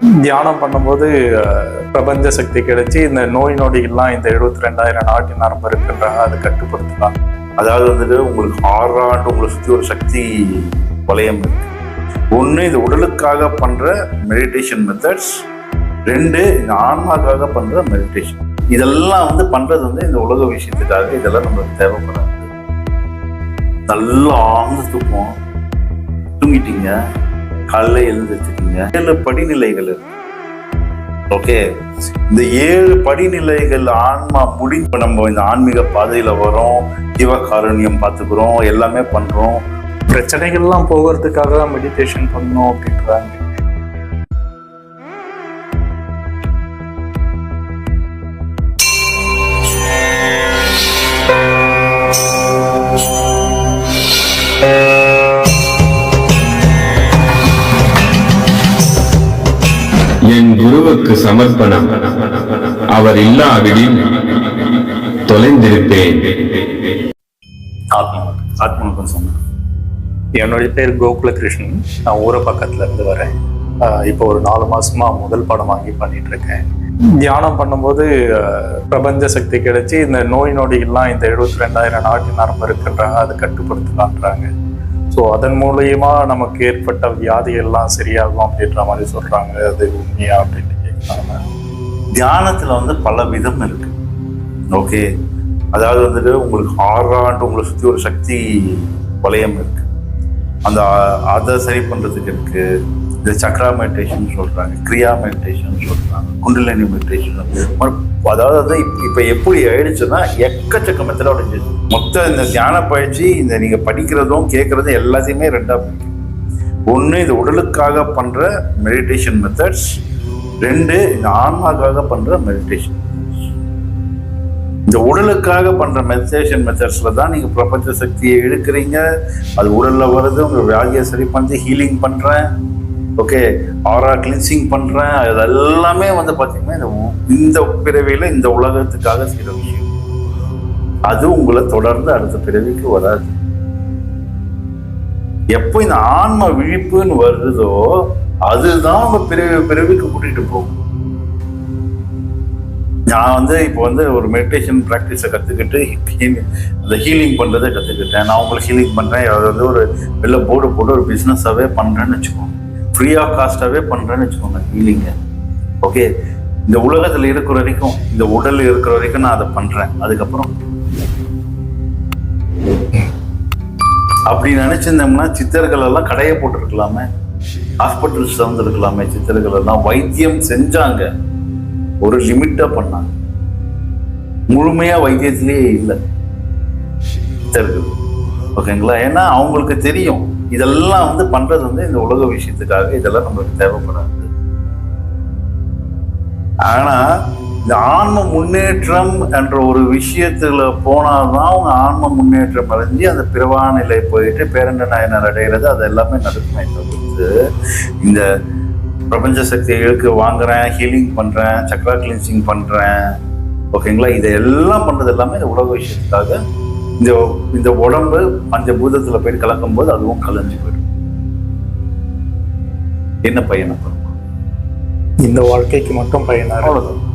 தியானம் பண்ணும்போது பிரபஞ்ச சக்தி கிடைச்சி இந்த நோய் நொடிகள்லாம் இந்த எழுபத்தி ரெண்டாயிரம் நாட்டின் நரம்பு இருக்குன்றாங்க. அதை கட்டுப்படுத்தலாம். அதாவது வந்துட்டு உங்களுக்கு ஆறாண்டு உங்களை சுற்றி ஒரு சக்தி வளையம் இருக்கு. ஒன்று இது உடலுக்காக பண்ணுற மெடிடேஷன் மெத்தட்ஸ் ரெண்டு இந்த ஆன்மாக்காக பண்ணுற மெடிடேஷன் இதெல்லாம் வந்து பண்ணுறது வந்து இந்த உலக விஷயத்துக்காக இதெல்லாம் நம்மளுக்கு தேவைப்படாது. நல்லா ஆழ்ந்து தூக்கம் தூங்கிட்டீங்க. காலைல எழுந்திரிச்சிட்டீங்க. ஏழு படிநிலைகள் இருக்கு. ஓகே இந்த ஏழு படிநிலைகள் ஆன்மா முடி இப்ப நம்ம இந்த ஆன்மீக பாதையில வரோம். ஜீவகாருண்யம் பார்த்துக்கிறோம். எல்லாமே பண்றோம். பிரச்சனைகள்லாம் போகிறதுக்காக தான் மெடிடேஷன் பண்ணணும் அப்படின்றாங்க. குருவுக்கு சமர்ப்பணம். அவர் இல்லாவிடில் தொலைந்திருப்பேன். ஆத்மா சொன்னேன் என்னுடைய பேர் கோகுல கிருஷ்ணன் நான் ஊர பக்கத்துல இருந்து வரேன் இப்போ ஒரு நாலு மாசமா முதல் படம் வாங்கி பண்ணிட்டு இருக்கேன் தியானம் பண்ணும்போது பிரபஞ்ச சக்தி கிடைச்சி இந்த நோய் நொடிகள்லாம் இந்த எழுபத்தி ரெண்டாயிரம் நாட்டு நரம்பு இருக்குன்றாங்க. அதை கட்டுப்படுத்தலான்றாங்க. ஸோ அதன் மூலியமா நமக்கு ஏற்பட்ட வியாதிகள்லாம் சரியாகும் அப்படின்ற மாதிரி சொல்றாங்க. அது உண்மையா அப்படின்னு. தியானத்தில் வந்து பல விதம் இருக்கு. ஓகே அதாவது வந்துட்டு உங்களுக்கு ஆறாண்டு உங்களை சுற்றி ஒரு சக்தி வளையம் இருக்கு. அந்த அதை சரி பண்ணுறதுக்கு இருக்கு. இந்த சக்ரா மெடிடேஷன் சொல்கிறாங்க கிரியா மெடிடேஷன் சொல்கிறாங்க குண்டலினி மெடிடேஷன் அதாவது வந்து இப்போ இப்ப எப்படி ஆயிடுச்சுன்னா எக்கச்சக்க மெத்தடோட மொத்த இந்த தியான பயிற்சி இந்த நீங்கள் படிக்கிறதும் கேட்குறதும் எல்லாத்தையுமே ரெண்டாக பிரிக்கும். ஒன்று இந்த உடலுக்காக பண்ணுற மெடிடேஷன் மெத்தட்ஸ் ரெண்டு இந்த ஆன்மாக்காக பண்ற மெடிடேஷன் இந்த உடலுக்காக பண்ற மெடிடேஷன் மெத்தட்ஸ்ல தான் நீங்க பிரபஞ்ச சக்தியை எடுக்கிறீங்க. அது உடல்ல வருது உங்க வியாதியை சரி பண்ணி ஹீலிங் பண்றேன். ஓகே ஆரா கிளின்சிங் பண்றேன். அது எல்லாமே வந்து பாத்தீங்கன்னா இந்த இந்த பிறவியில இந்த உலகத்துக்காக செய்யற விஷயம். அது உங்களை தொடர்ந்து அடுத்த பிறவிக்கு வராது. எப்போ இந்த ஆன்ம விழிப்புன்னு வருதோ அதுதான் அவங்க பிறவி பிறவிக்கு கூட்டிகிட்டு போகும் நான் வந்து இப்போ வந்து ஒரு மெடிடேஷன் ப்ராக்டிஸை கற்றுக்கிட்டு அந்த ஹீலிங் பண்ணுறதை கற்றுக்கிட்டேன் நான் உங்களுக்கு ஹீலிங் பண்ணுறேன் அது வந்து ஒரு வெளில போர்டு போட்டு ஒரு பிஸ்னஸாகவே பண்ணுறேன்னு வச்சுக்கோங்க. ஃப்ரீ ஆஃப் காஸ்ட்டாகவே பண்ணுறேன்னு வச்சுக்கோங்க ஹீலிங்கை ஓகே இந்த உலகத்தில் இருக்கிற வரைக்கும் இந்த உடலில் இருக்கிற வரைக்கும் நான் அதை பண்ணுறேன் அதுக்கப்புறம். அப்படி நினச்சிருந்தோம்னா சித்தர்கள் எல்லாம் கடையை போட்டிருக்கலாமே. ஹாஸ்பிட்டல் திறந்துருக்கலாமே சித்தர்கள் எல்லாம் வைத்தியம் செஞ்சாங்க. ஒரு லிமிட்டா பண்ணாங்க. முழுமையா வைத்தியத்திலேயே இல்லை. சித்தர்கள் ஓகேங்களா? ஏன்னா அவங்களுக்கு தெரியும். இதெல்லாம் வந்து பண்றது வந்து இந்த உலக விஷயத்துக்காக இதெல்லாம் நம்மளுக்கு தேவைப்படாது. ஆனா இந்த ஆன்ம முன்னேற்றம் என்ற ஒரு விஷயத்துல போனாதான் அவங்க ஆன்ம முன்னேற்றம் அடைஞ்சு அந்த பிறவானிலை போயிட்டு பேரண்ட நாயனர் அடைகிறது அது எல்லாமே நடக்குமே தவிர்த்து இந்த பிரபஞ்ச சக்திகளுக்கு வாங்குறேன் ஹீலிங் பண்றேன் சக்ரா கிளீன்சிங் பண்றேன். ஓகேங்களா இதை எல்லாம் பண்றது எல்லாமே இந்த உலக விஷயத்துக்காக. இந்த இந்த உடம்பு பஞ்சபூதத்துல போய் கலக்கும் போது அதுவும் கலைஞ்சு போயிடும். என்ன பையனை இந்த வாழ்க்கைக்கு மட்டும் பயனாக அவ்வளவுதான்.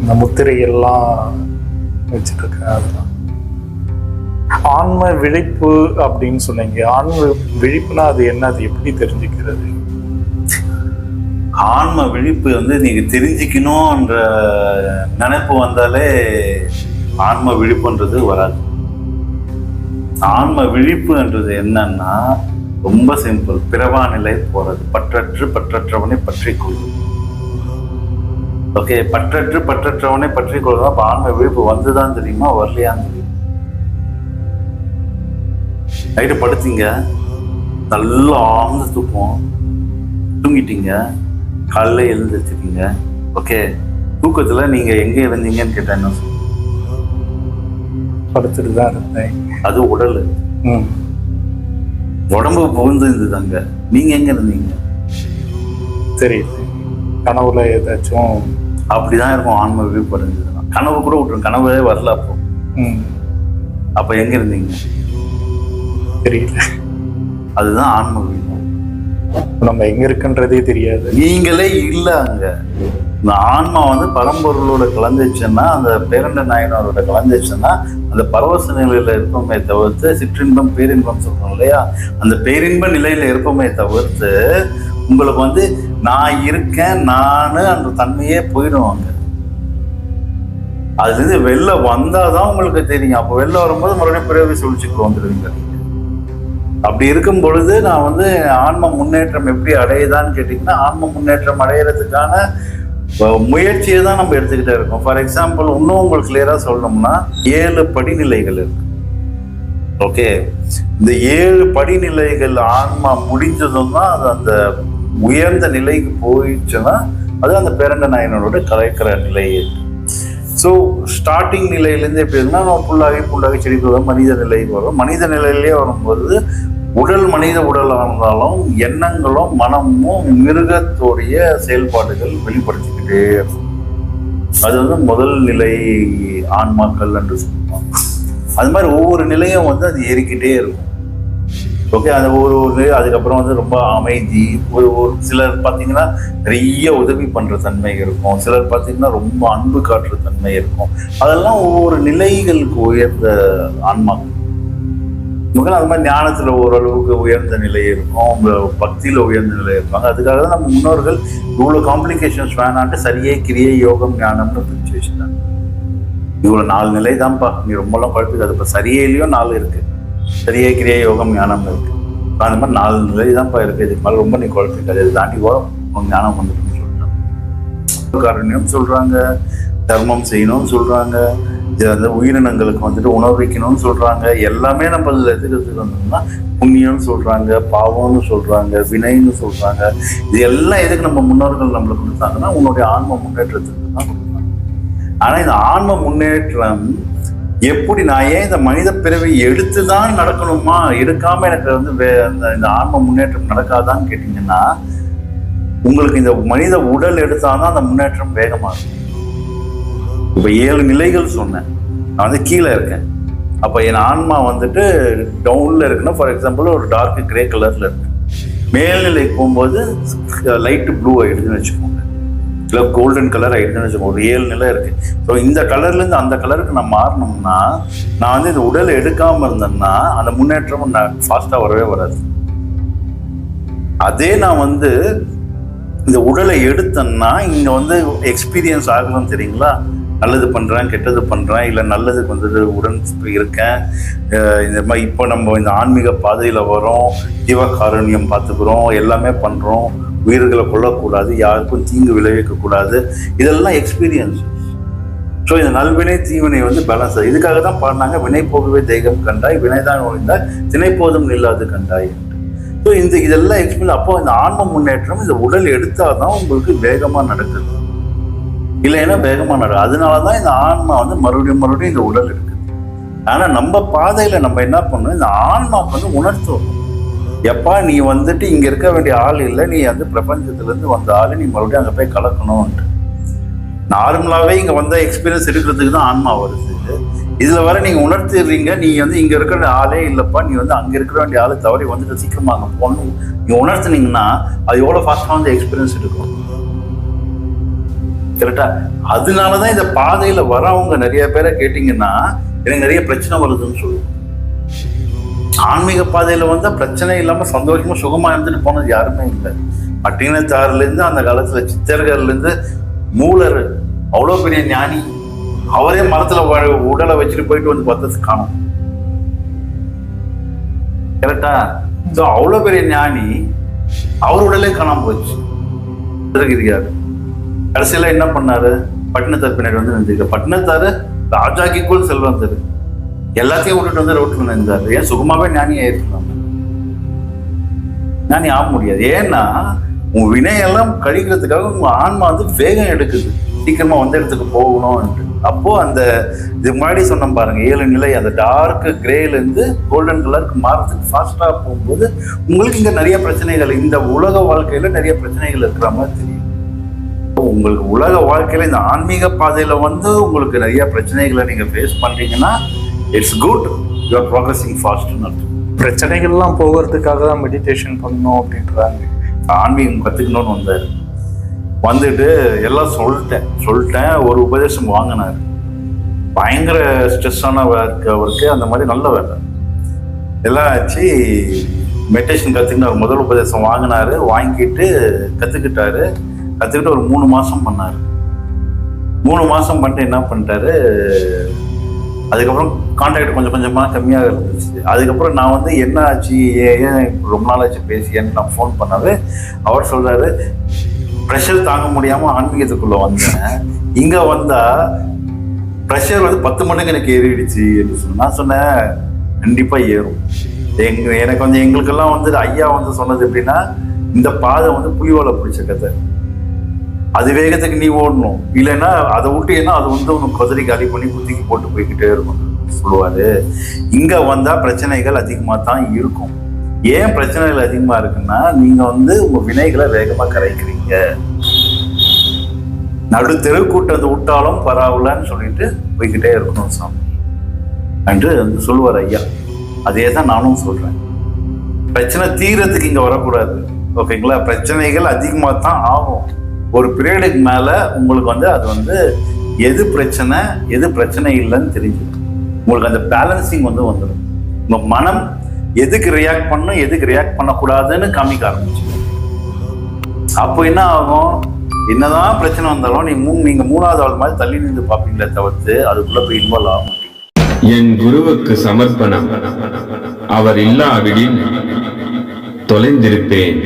இந்த முத்திரை எல்லாம் வச்சிருக்கேன் அதுதான். ஆன்ம விழிப்பு அப்படின்னு சொன்னீங்க. ஆன்ம விழிப்புனா அது என்ன? அது எப்படி தெரிஞ்சுக்கிறது? ஆன்ம விழிப்பு வந்து நீங்க தெரிஞ்சுக்கணும்ன்ற நினைப்பு வந்தாலே ஆன்ம விழிப்புன்றது வராது. ஆன்ம விழிப்புன்றது என்னன்னா ரொம்ப சிம்பிள். பிறவா நிலை போறது. பற்றற்று பற்றற்றவனை பற்றி கொள்ளும் ஓகே பற்றற்று பற்றற்றவனை பற்றி கொள்ளும் ஆன்ம விழிப்பு வந்துதான் தெரியுமா? வரலையான்னு தெரியும்? நைட்டு படுத்தீங்க. நல்லா ஆழ்ந்த தூக்கம். தூங்கிட்டீங்க. காலைல எழுந்திரிச்சிட்டீங்க ஓகே. தூக்கத்துல நீங்க எங்க இருந்தீங்கன்னு சொல்லுங்க? படுத்துட்டு தான் இருந்தேன். அது உடல். உடம்பு புகுந்து இருந்ததுங்க நீங்க எங்க இருந்தீங்க? தெரியுது. கனவுல ஏதாச்சும். அப்படிதான் இருக்கும். ஆன்ம விழிப்பு அடைஞ்சதுன்னா கனவு கூட விட்டுரும். கனவே வரல அப்போ. அப்ப எங்க இருந்தீங்க? தெரியல. அதுதான் ஆன்ம விழிப்பு நம்ம எங்க இருக்குன்றதே தெரியாது. நீங்களே இல்லை அங்க. இந்த ஆன்மா வந்து பரம்பொருளோட கலந்துச்சுன்னா அந்த பேரண்ட நாயனரோட கலந்துச்சுன்னா அந்த பரவச நிலையில இருப்போமே தவிர்த்து சிற்றின்பம் பேரின்பம் சொல்றோம் இல்லையா? அந்த பேரின்ப நிலையில இருப்போமே தவிர்த்து உங்களுக்கு வந்து நான் இருக்கேன் நானு அந்த தன்மையே போயிடுவாங்க அதுல இருந்து வெளில வந்தாதான் உங்களுக்கு தெரியும். அப்போ வெளில வரும்போது மறுபடியும் பிறவி சுழிச்சுக்கு வந்துடுவீங்க. அப்படி இருக்கும் பொழுது நான் வந்து ஆன்ம முன்னேற்றம் எப்படி அடையுதான்னு கேட்டிங்கன்னா ஆன்ம முன்னேற்றம் அடையிறதுக்கான முயற்சியை தான் நம்ம எடுத்துக்கிட்டே இருக்கோம். ஃபார் எக்ஸாம்பிள் இன்னும் உங்களுக்கு கிளியராக சொல்லணும்னா ஏழு படிநிலைகள் இருக்கு. ஓகே இந்த ஏழு படிநிலைகள் ஆன்மா முடிஞ்சதும் தான் அது அந்த உயர்ந்த நிலைக்கு போயிடுச்சுன்னா அது அந்த பேரண்ட நாயனோட கலைக்கிற நிலை. ஸோ ஸ்டார்டிங் நிலையிலேருந்து எப்படி இருக்குன்னா நம்ம புல்லாகி புல்லாகி செடி வரும் மனித நிலைக்கு வரும். மனித நிலையிலே வரும்போது உடல் மனித உடலாக இருந்தாலும் எண்ணங்களும் மனமும் மிருகத்தோடைய செயல்பாடுகள் வெளிப்படுத்திக்கிட்டே இருக்கும். அது வந்து முதல் நிலை ஆன்மாக்கள் என்று சொல்லுவாங்க. அது மாதிரி ஒவ்வொரு நிலையும் வந்து அது ஏறிக்கிட்டே இருக்கும். ஓகே அந்த ஒரு ஒரு அதுக்கப்புறம் வந்து ரொம்ப அமைதி ஒரு ஒரு சிலர் பார்த்தீங்கன்னா நிறைய உதவி பண்ணுற தன்மை இருக்கும். சிலர் பார்த்தீங்கன்னா ரொம்ப அன்பு காட்டுற தன்மை இருக்கும். அதெல்லாம் ஒவ்வொரு நிலைகளுக்கு உயர்ந்த ஆன்மாக்கள் மக்கள் அது மாதிரி ஞானத்தில் ஓரளவுக்கு உயர்ந்த நிலை இருக்கும். அவங்க பக்தியில் உயர்ந்த நிலை இருப்பாங்க அதுக்காக தான் நம்ம முன்னோர்கள் இவ்வளோ காம்ப்ளிகேஷன்ஸ் வேணான்ட்டு சரியே கிரியை யோகம் ஞானம்னு பிரிச்சு வச்சுருந்தாங்க இவ்வளோ நாலு நிலை தான்ப்பா நீ ரொம்பலாம் குழப்பிக்காது இப்போ இல்லையோ நாலு இருக்குது சரியே கிரியை யோகம் ஞானம் இருக்கு. அந்த மாதிரி நாலு நிலை தான்ப்பா இருக்கு. இதுக்கு மேலே ரொம்ப நீ குழப்பம் இது தாண்டி கூட உனக்கு ஞானம் வந்துட்டுன்னு சொல்றாங்க. காரண்யம் சொல்றாங்க தர்மம் செய்யணும்னு சொல்றாங்க இது வந்து உயிரினங்களுக்கு வந்துட்டு உணர்விக்கணும்னு சொல்றாங்க. எல்லாமே நம்ம அதில் வந்தோம்னா புண்ணியம்னு சொல்றாங்க பாவம்னு சொல்றாங்க வினைன்னு சொல்றாங்க. இது எல்லாம் எதுக்கு நம்ம முன்னோர்கள் நம்மளுக்கு கொடுத்தாங்கன்னா உன்னுடைய ஆன்ம முன்னேற்றத்துக்கு தான் கொடுத்தாங்க. ஆனா இந்த ஆன்ம முன்னேற்றம் எப்படி நான் ஏன் இந்த மனித பிறவை எடுத்து தான் நடக்கணுமா? எடுக்காம எனக்கு வந்து வே- அந்த இந்த ஆன்ம முன்னேற்றம் நடக்காதான்னு கேட்டீங்கன்னா உங்களுக்கு இந்த மனித உடல் எடுத்தாதான் அந்த முன்னேற்றம் வேகமாக இருக்கும் இப்ப ஏழு நிலைகள் சொன்னேன். நான் வந்து கீழே இருக்கேன். அப்ப என் ஆன்மா வந்துட்டு டவுன்ல இருக்குன்னா ஃபார் எக்ஸாம்பிள் ஒரு டார்க் கிரே கலர்ல இருக்கு. மேல்நிலைக்கு போகும்போது லைட் ப்ளூ ஆயிடுதுன்னு வச்சுக்கோங்க. இல்லை கோல்டன் கலர் ஆகிடுதுன்னு வச்சுக்கோங்க. ஒரு ஏழு நிலை இருக்குது ஸோ இந்த கலர்லேருந்து அந்த கலருக்கு நான் மாறினோம்னா நான் வந்து இந்த உடலை எடுக்காமல் இருந்தேன்னா அந்த முன்னேற்றம் நான் ஃபாஸ்ட்டாக வரவே வராது. அதே நான் வந்து இந்த உடலை எடுத்தேன்னா இங்கே வந்து எக்ஸ்பீரியன்ஸ் ஆகணும் தெரியுங்களா? நல்லது பண்ணுறேன் கெட்டது பண்ணுறேன் இல்லை நல்லதுக்கு வந்தது உடன் இருக்கேன். இந்த மாதிரி இப்போ நம்ம இந்த ஆன்மீக பாதையில் வரோம் ஜீவகாருண்யம் பார்த்துக்கிறோம் எல்லாமே பண்ணுறோம் உயிர்களை கொல்லக்கூடாது யாருக்கும் தீங்கு விளைவிக்க கூடாது. இதெல்லாம் எக்ஸ்பீரியன்ஸ் ஸோ இந்த நல்வினை தீவினை வந்து பேலன்ஸ் இதுக்காக தான் பாடினாங்க வினை போகவே தெய்வம் கண்டாய் வினைதான் ஒழிந்தாய் தினைப்போதும் போதும் நில்லாது கண்டாய் ஸோ இந்த இதெல்லாம் எக்ஸ்பீரியன்ஸ் அப்போ இந்த ஆன்ம முன்னேற்றம் இந்த உடல் எடுத்தால் தான் உங்களுக்கு வேகமாக நடக்குது. இல்லைன்னா வேகமாக நடக்கும் அதனால தான் இந்த ஆன்மா வந்து மறுபடியும் மறுபடியும் இந்த உடல் இருக்குது ஆனால் நம்ம பாதையில் நம்ம என்ன பண்ணணும்? இந்த ஆன்மாக்கு வந்து உணர்த்துவோம் எப்பா நீ வந்துட்டு இங்கே இருக்க வேண்டிய ஆள் இல்லை. நீ வந்து பிரபஞ்சத்துலேருந்து வந்த ஆள். நீ மறுபடியும் அங்கே போய் கலக்கணும்ன்ட்டு. நார்மலாகவே இங்கே வந்த எக்ஸ்பீரியன்ஸ் எடுக்கிறதுக்கு தான் ஆன்மா வருது. இதில் வர நீங்கள் உணர்த்திடுறீங்க நீ வந்து இங்கே இருக்கிற ஆளே இல்லைப்பா. நீ வந்து அங்கே இருக்கிற வேண்டிய ஆளை தவறி வந்துட்டு சீக்கிரமாக அங்கே போகணும். நீங்கள் உணர்த்துனீங்கன்னா அது எவ்வளோ ஃபாஸ்ட்டாக வந்து எக்ஸ்பீரியன்ஸ் இருக்கும் கரெக்டா அதனாலதான் இந்த பாதையில வரவங்க நிறைய பேரை கேட்டீங்கன்னா எனக்கு நிறைய பிரச்சனை வருதுன்னு சொல்லுவோம். ஆன்மீக பாதையில வந்தா பிரச்சனை இல்லாம சந்தோஷமா சுகமா இருந்துட்டு போனது யாருமே இல்லை. பட்டினத்தாறுல இருந்து அந்த காலத்துல சித்தர்கள்ல இருந்து மூலர் அவ்வளவு பெரிய ஞானி அவரே மரத்துல உடலை வச்சுட்டு போயிட்டு வந்து பார்த்தது காணும். கரெக்டா ஸோ அவ்வளவு பெரிய ஞானி அவர் உடலே காணாம போச்சு. இருக்காரு. கடைசியில் என்ன பண்ணாரு? பட்டினத்தார் பின்னாடி வந்து நின்றுக்க பட்டினத்தாரு செல்வம் தரு எல்லாத்தையும் விட்டுட்டு வந்து ரோட்டில் நின்றார். ஏன்? சுகமாவே ஞானி ஆயிருக்கலாம் ஞானி ஆக முடியாது. ஏன்னா உன் வினையெல்லாம் கழிக்கிறதுக்காக உங்க ஆன்மா வந்து வேகம் எடுக்குது. சீக்கிரமா வந்த இடத்துக்கு போகணும்ன்ட்டு. அப்போ அந்த இது முன்னாடி சொன்னோம் பாருங்க ஏழு நிலை அந்த டார்க் கிரேல இருந்து கோல்டன் கலருக்கு மாறத்துக்கு ஃபாஸ்டா போகும்போது உங்களுக்கு இங்க நிறைய பிரச்சனைகள் இந்த உலக வாழ்க்கையில நிறைய பிரச்சனைகள் இருக்கிற மாதிரி தெரியும். உங்களுக்கு உலக வாழ்க்கையில இந்த ஆன்மீக பாதையில வந்து உங்களுக்கு நிறைய பிரச்சனைகளை நீங்க ஃபேஸ் பண்றீங்கன்னா it's good you are progressing ஃபாஸ்ட்னு அர்த்தம். பிரச்சனைகள்லாம் போகிறதுக்காக தான் மெடிடேஷன் பண்ணணும் அப்படின்றாங்க. ஆன்மீகம் கற்றுக்கணும்னு வந்தார். வந்துட்டு எல்லாம் சொல்லிட்டேன். சொல்லிட்டேன் ஒரு உபதேசம் வாங்கினார். பயங்கர ஸ்ட்ரெஸ்ஸான ஒர்க் அவருக்கு அந்த மாதிரி நல்ல வேலை. எல்லாம் ஆச்சு. மெடிடேஷன் கற்றுக்கினார் முதல் உபதேசம் வாங்கினாரு. வாங்கிட்டு கற்றுக்கிட்டாரு கற்றுக்கிட்டு ஒரு மூணு மாதம் பண்ணார். மூணு மாதம் பண்ணிட்டு என்ன பண்ணிட்டாரு? அதுக்கப்புறம் கான்டாக்ட் கொஞ்சம் கொஞ்சமாக கம்மியாக இருந்துச்சு. அதுக்கப்புறம் நான் வந்து என்ன ஆச்சு? ஏன் ரொம்ப நாள் ஆச்சு பேசியேன்னு நான் ஃபோன் பண்ணாரு அவர் சொல்றாரு ப்ரெஷர் தாங்க முடியாமல் ஆன்மீகத்துக்குள்ளே வந்தேன். இங்கே வந்தால் ப்ரெஷர் வந்து பத்து மடங்கு எனக்கு ஏறிடுச்சு என்று சொன்னேன். நான் சொன்னேன் கண்டிப்பாக ஏறும். எங்க எனக்கு வந்து எங்களுக்கெல்லாம் வந்து ஐயா வந்து சொன்னது எப்படின்னா இந்த பாதை வந்து புலிவாலை பிடிச்ச கதை. அது வேகத்துக்கு நீ ஓடணும். இல்லைன்னா அதை விட்டீங்கன்னா அது வந்து உனக்கு குதிரை காலி பண்ணி குத்திக்கு போட்டு போய்கிட்டே இருக்கும். சொல்லுவாரு. இங்க வந்தா பிரச்சனைகள் அதிகமாக தான் இருக்கும். ஏன் பிரச்சனைகள் அதிகமா இருக்குன்னா நீங்க வந்து உங்க வினைகளை வேகமா கரைக்கிறீங்க. நடு தெரு கூட்டத்தை விட்டாலும் பரவாயில்லன்னு சொல்லிட்டு போய்கிட்டே இருக்கணும் சாமி. என்று வந்து சொல்லுவார் ஐயா. அதே தான் நானும் சொல்றேன். பிரச்சனை தீரத்துக்கு இங்க வரக்கூடாது. ஓகேங்களா? பிரச்சனைகள் அதிகமாக தான் ஆகும். ஒரு பீரியடுக்கு மேலே உங்களுக்கு வந்து அது வந்து எது பிரச்சனை எது பிரச்சனை இல்லைன்னு தெரிஞ்சிடும். உங்களுக்கு அந்த பேலன்சிங் வந்து வந்துடும். உங்கள் மனம் எதுக்கு ரியாக்ட் பண்ணும் எதுக்கு ரியாக்ட் பண்ணக்கூடாதுன்னு காமிக்க ஆரம்பிச்சு அப்போ என்ன ஆகும்? என்னதான் பிரச்சனை வந்தாலும் நீ மூ நீங்க மூணாவது ஆள் மாதிரி தள்ளி நின்று பார்ப்பீங்களே தவிர்த்து அதுக்குள்ள போய் இன்வால்வ் ஆக மாட்டீங்க. என் குருவுக்கு சமர்ப்பணம். அவர் இல்லாவிடில் தொலைந்திருப்பேன்.